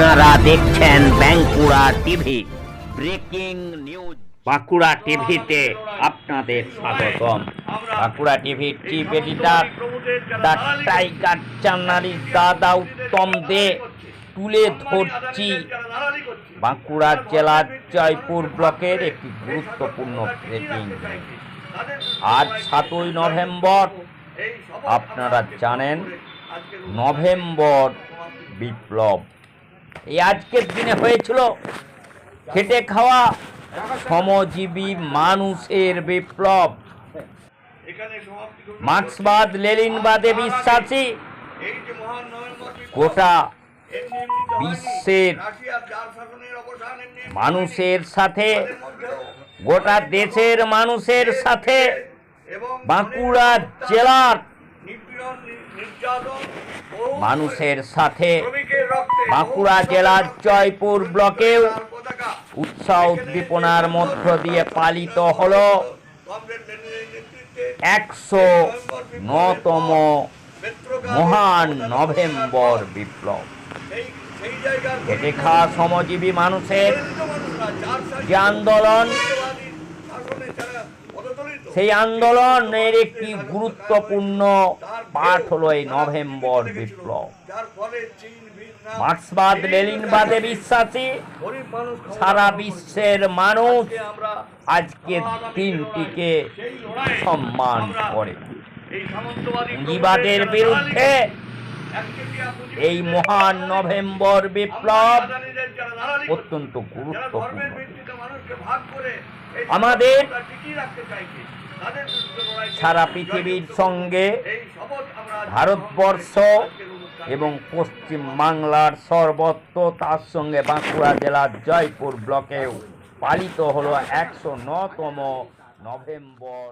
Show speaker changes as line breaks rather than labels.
আপনারা দেখছেন Bankura TV. Breaking news. Bankura টিভিতে আপনাদের স্বাগতম। বাঁকুড়া টিভির চিফ এডিটর দ্য টাইগার চ্যানেলের দাদা উত্তম দে তুলে ধরছি। বাঁকুড়া জেলার জয়পুর ব্লকের একটি গুরুত্বপূর্ণ ব্রেকিং আজ সাতই নভেম্বর আপনারা জানেন নভেম্বর বিপ্লব। এই আজকের দিনে হয়েছিল খেটে খাওয়া শ্রমজীবী মানুষের বিপ্লব। মার্ক্সবাদ লেলিনবাদে বিশ্বাসী। গোটা বিশ্বের মানুষের সাথে, গোটা দেশের মানুষের সাথে বাঁকুড়া জেলার মানুষের সাথে বাঁকুড়া জেলার জয়পুর ব্লকেও উৎসাহ উদ্দীপনার মধ্য দিয়ে পালিত হল একশো নতম মহান নভেম্বর বিপ্লব। খেটে খাওয়া শ্রমজীবী মানুষের যে আন্দোলন সেই আন্দোলনের একটি গুরুত্বপূর্ণ পাঠ হলো এই নভেম্বর বিপ্লব। মার্ক্সবাদ লেলিনবাদে বিশ্বাসী, সারা বিশ্বের মানুষ আজকে দিনটিকে সম্মান করে। পুঁজিবাদের বিরুদ্ধে এই মহান নভেম্বর বিপ্লব অত্যন্ত গুরুত্বপূর্ণ। আমাদের সারা পৃথিবীর সঙ্গে ভারতবর্ষ এবং পশ্চিম বাংলার সর্বত্র তার সঙ্গে বাঁকুড়া জেলার জয়পুর ব্লকেও পালিত হলো একশো নতম নভেম্বর